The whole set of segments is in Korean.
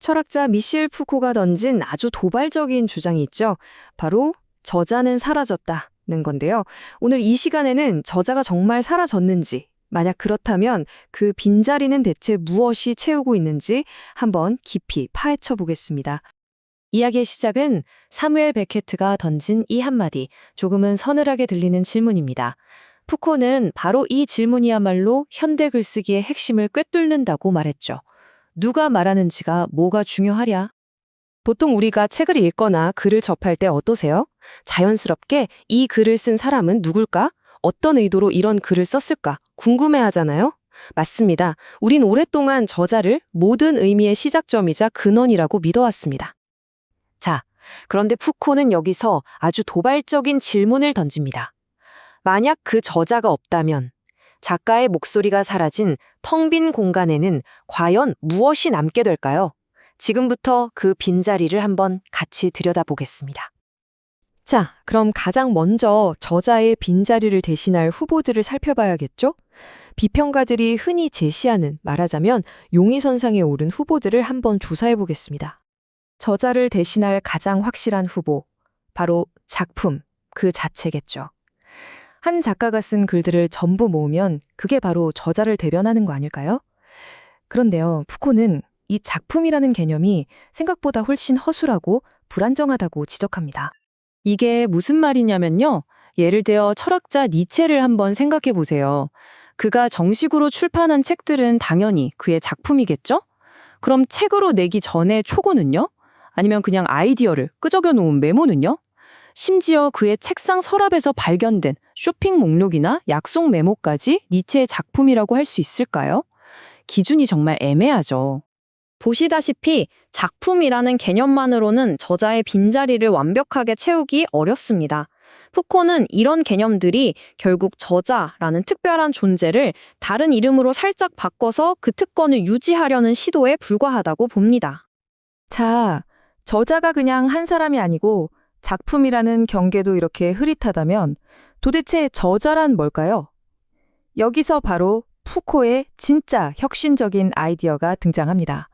철학자 미셸 푸코가 던진 아주 도발적인 주장이 있죠. 바로 저자는 사라졌다는 건데요. 오늘 이 시간에는 저자가 정말 사라졌는지, 만약 그렇다면 그 빈자리는 대체 무엇이 채우고 있는지 한번 깊이 파헤쳐 보겠습니다. 이야기의 시작은 사무엘 베케트가 던진 이 한마디, 조금은 서늘하게 들리는 질문입니다. 푸코는 바로 이 질문이야말로 현대 글쓰기의 핵심을 꿰뚫는다고 말했죠. 누가 말하는지가 뭐가 중요하랴? 보통 우리가 책을 읽거나 글을 접할 때 어떠세요? 자연스럽게 이 글을 쓴 사람은 누굴까? 어떤 의도로 이런 글을 썼을까? 궁금해 하잖아요? 맞습니다. 우린 오랫동안 저자를 모든 의미의 시작점이자 근원이라고 믿어왔습니다. 자, 그런데 푸코는 여기서 아주 도발적인 질문을 던집니다. 만약 그 저자가 없다면 작가의 목소리가 사라진 텅 빈 공간에는 과연 무엇이 남게 될까요? 지금부터 그 빈자리를 한번 같이 들여다보겠습니다. 자, 그럼 가장 먼저 저자의 빈자리를 대신할 후보들을 살펴봐야겠죠? 비평가들이 흔히 제시하는 말하자면 용의선상에 오른 후보들을 한번 조사해 보겠습니다. 저자를 대신할 가장 확실한 후보, 바로 작품 그 자체겠죠. 한 작가가 쓴 글들을 전부 모으면 그게 바로 저자를 대변하는 거 아닐까요? 그런데요, 푸코는 이 작품이라는 개념이 생각보다 훨씬 허술하고 불안정하다고 지적합니다. 이게 무슨 말이냐면요. 예를 들어 철학자 니체를 한번 생각해 보세요. 그가 정식으로 출판한 책들은 당연히 그의 작품이겠죠? 그럼 책으로 내기 전에 초고는요? 아니면 그냥 아이디어를 끄적여 놓은 메모는요? 심지어 그의 책상 서랍에서 발견된 쇼핑 목록이나 약속 메모까지 니체의 작품이라고 할 수 있을까요? 기준이 정말 애매하죠. 보시다시피 작품이라는 개념만으로는 저자의 빈자리를 완벽하게 채우기 어렵습니다. 푸코는 이런 개념들이 결국 저자라는 특별한 존재를 다른 이름으로 살짝 바꿔서 그 특권을 유지하려는 시도에 불과하다고 봅니다. 자, 저자가 그냥 한 사람이 아니고 작품이라는 경계도 이렇게 흐릿하다면 도대체 저자란 뭘까요? 여기서 바로 푸코의 진짜 혁신적인 아이디어가 등장합니다.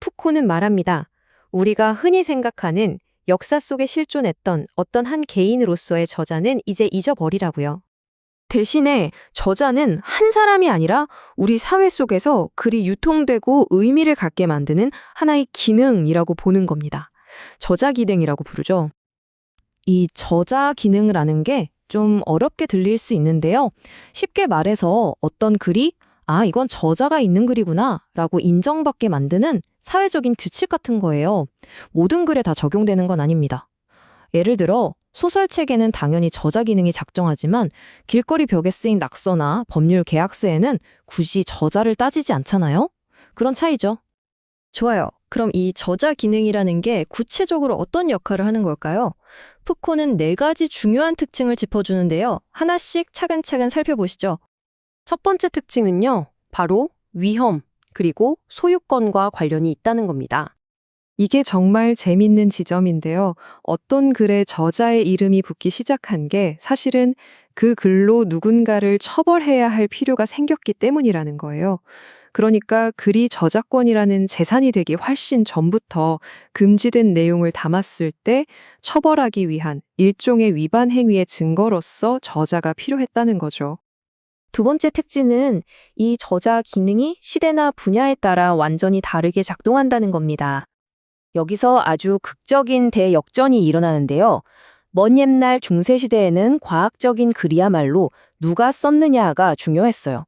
푸코는 말합니다. 우리가 흔히 생각하는 역사 속에 실존했던 어떤 한 개인으로서의 저자는 이제 잊어버리라고요. 대신에 저자는 한 사람이 아니라 우리 사회 속에서 글이 유통되고 의미를 갖게 만드는 하나의 기능이라고 보는 겁니다. 저자 기능이라고 부르죠. 이 저자 기능을 아는 게 좀 어렵게 들릴 수 있는데요. 쉽게 말해서 어떤 글이 아, 이건 저자가 있는 글이구나 라고 인정받게 만드는 사회적인 규칙 같은 거예요. 모든 글에 다 적용되는 건 아닙니다. 예를 들어 소설책에는 당연히 저자 기능이 작정하지만 길거리 벽에 쓰인 낙서나 법률 계약서에는 굳이 저자를 따지지 않잖아요? 그런 차이죠. 좋아요. 그럼 이 저자 기능이라는 게 구체적으로 어떤 역할을 하는 걸까요? 푸코는 네 가지 중요한 특징을 짚어주는데요. 하나씩 차근차근 살펴보시죠. 첫 번째 특징은요, 바로 위험, 그리고 소유권과 관련이 있다는 겁니다. 이게 정말 재밌는 지점인데요. 어떤 글에 저자의 이름이 붙기 시작한 게 사실은 그 글로 누군가를 처벌해야 할 필요가 생겼기 때문이라는 거예요. 그러니까 글이 저작권이라는 재산이 되기 훨씬 전부터 금지된 내용을 담았을 때 처벌하기 위한 일종의 위반 행위의 증거로서 저자가 필요했다는 거죠. 두 번째 특징은 이 저자 기능이 시대나 분야에 따라 완전히 다르게 작동한다는 겁니다. 여기서 아주 극적인 대역전이 일어나는데요. 먼 옛날 중세시대에는 과학적인 글이야말로 누가 썼느냐가 중요했어요.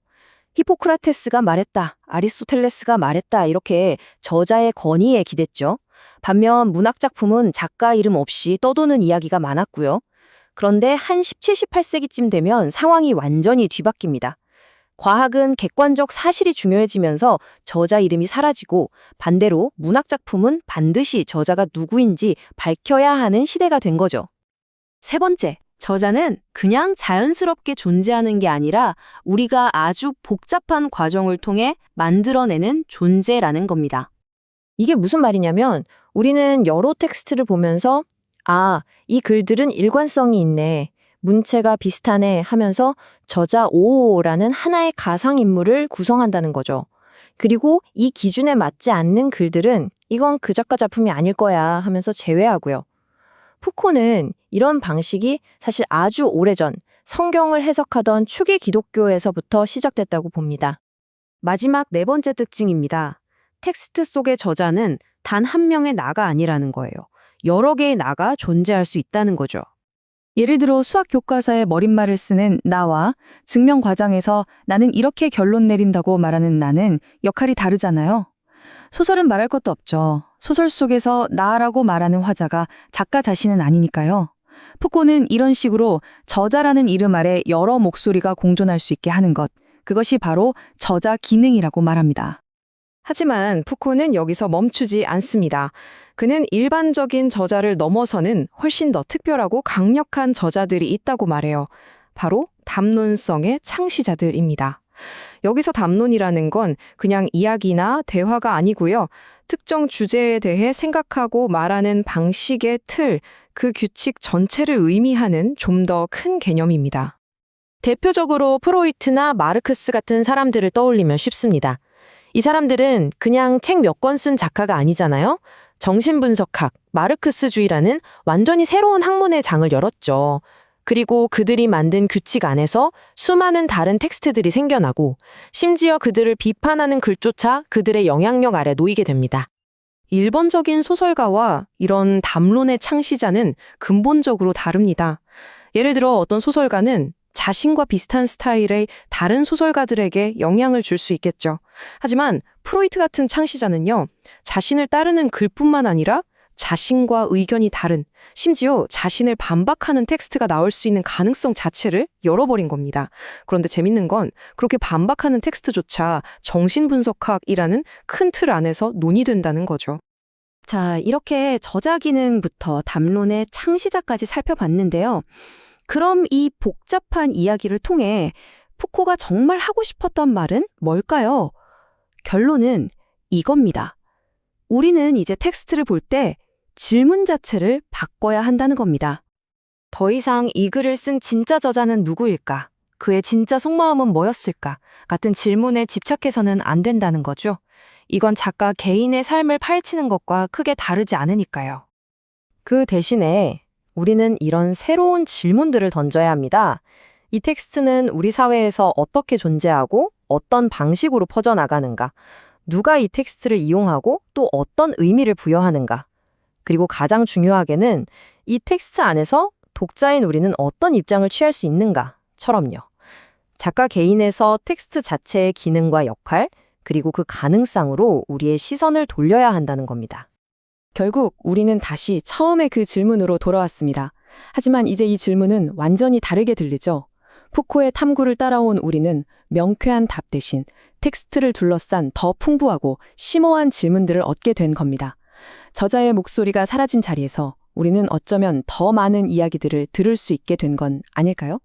히포크라테스가 말했다, 아리스토텔레스가 말했다 이렇게 저자의 권위에 기댔죠. 반면 문학작품은 작가 이름 없이 떠도는 이야기가 많았고요. 그런데 한 17, 18세기쯤 되면 상황이 완전히 뒤바뀝니다. 과학은 객관적 사실이 중요해지면서 저자 이름이 사라지고 반대로 문학작품은 반드시 저자가 누구인지 밝혀야 하는 시대가 된 거죠. 세 번째, 저자는 그냥 자연스럽게 존재하는 게 아니라 우리가 아주 복잡한 과정을 통해 만들어내는 존재라는 겁니다. 이게 무슨 말이냐면 우리는 여러 텍스트를 보면서 아, 이 글들은 일관성이 있네. 문체가 비슷하네 하면서 저자 오라는 하나의 가상인물을 구성한다는 거죠. 그리고 이 기준에 맞지 않는 글들은 이건 그 작가 작품이 아닐 거야 하면서 제외하고요. 푸코는 이런 방식이 사실 아주 오래전 성경을 해석하던 추기 기독교에서부터 시작됐다고 봅니다. 마지막 네 번째 특징입니다. 텍스트 속의 저자는 단 한 명의 나가 아니라는 거예요. 여러 개의 나가 존재할 수 있다는 거죠. 예를 들어 수학 교과서에 머릿말을 쓰는 나와 증명 과정에서 나는 이렇게 결론 내린다고 말하는 나는 역할이 다르잖아요. 소설은 말할 것도 없죠. 소설 속에서 나라고 말하는 화자가 작가 자신은 아니니까요. 푸코는 이런 식으로 저자라는 이름 아래 여러 목소리가 공존할 수 있게 하는 것, 그것이 바로 저자 기능이라고 말합니다. 하지만 푸코는 여기서 멈추지 않습니다. 그는 일반적인 저자를 넘어서는 훨씬 더 특별하고 강력한 저자들이 있다고 말해요. 바로 담론성의 창시자들입니다. 여기서 담론이라는 건 그냥 이야기나 대화가 아니고요. 특정 주제에 대해 생각하고 말하는 방식의 틀, 그 규칙 전체를 의미하는 좀 더 큰 개념입니다. 대표적으로 프로이트나 마르크스 같은 사람들을 떠올리면 쉽습니다. 이 사람들은 그냥 책 몇 권 쓴 작가가 아니잖아요. 정신분석학, 마르크스주의라는 완전히 새로운 학문의 장을 열었죠. 그리고 그들이 만든 규칙 안에서 수많은 다른 텍스트들이 생겨나고 심지어 그들을 비판하는 글조차 그들의 영향력 아래 놓이게 됩니다. 일본적인 소설가와 이런 담론의 창시자는 근본적으로 다릅니다. 예를 들어 어떤 소설가는 자신과 비슷한 스타일의 다른 소설가들에게 영향을 줄 수 있겠죠. 하지만 프로이트 같은 창시자는요, 자신을 따르는 글뿐만 아니라 자신과 의견이 다른, 심지어 자신을 반박하는 텍스트가 나올 수 있는 가능성 자체를 열어버린 겁니다. 그런데 재밌는 건 그렇게 반박하는 텍스트조차 정신분석학이라는 큰 틀 안에서 논의된다는 거죠. 자, 이렇게 저자 기능부터 담론의 창시자까지 살펴봤는데요. 그럼 이 복잡한 이야기를 통해 푸코가 정말 하고 싶었던 말은 뭘까요? 결론은 이겁니다. 우리는 이제 텍스트를 볼때 질문 자체를 바꿔야 한다는 겁니다. 더 이상 이 글을 쓴 진짜 저자는 누구일까? 그의 진짜 속마음은 뭐였을까? 같은 질문에 집착해서는 안 된다는 거죠. 이건 작가 개인의 삶을 파헤치는 것과 크게 다르지 않으니까요. 그 대신에 우리는 이런 새로운 질문들을 던져야 합니다. 이 텍스트는 우리 사회에서 어떻게 존재하고 어떤 방식으로 퍼져나가는가? 누가 이 텍스트를 이용하고 또 어떤 의미를 부여하는가? 그리고 가장 중요하게는 이 텍스트 안에서 독자인 우리는 어떤 입장을 취할 수 있는가?처럼요. 작가 개인에서 텍스트 자체의 기능과 역할, 그리고 그 가능성으로 우리의 시선을 돌려야 한다는 겁니다. 결국 우리는 다시 처음의 그 질문으로 돌아왔습니다. 하지만 이제 이 질문은 완전히 다르게 들리죠. 푸코의 탐구를 따라온 우리는 명쾌한 답 대신 텍스트를 둘러싼 더 풍부하고 심오한 질문들을 얻게 된 겁니다. 저자의 목소리가 사라진 자리에서 우리는 어쩌면 더 많은 이야기들을 들을 수 있게 된 건 아닐까요?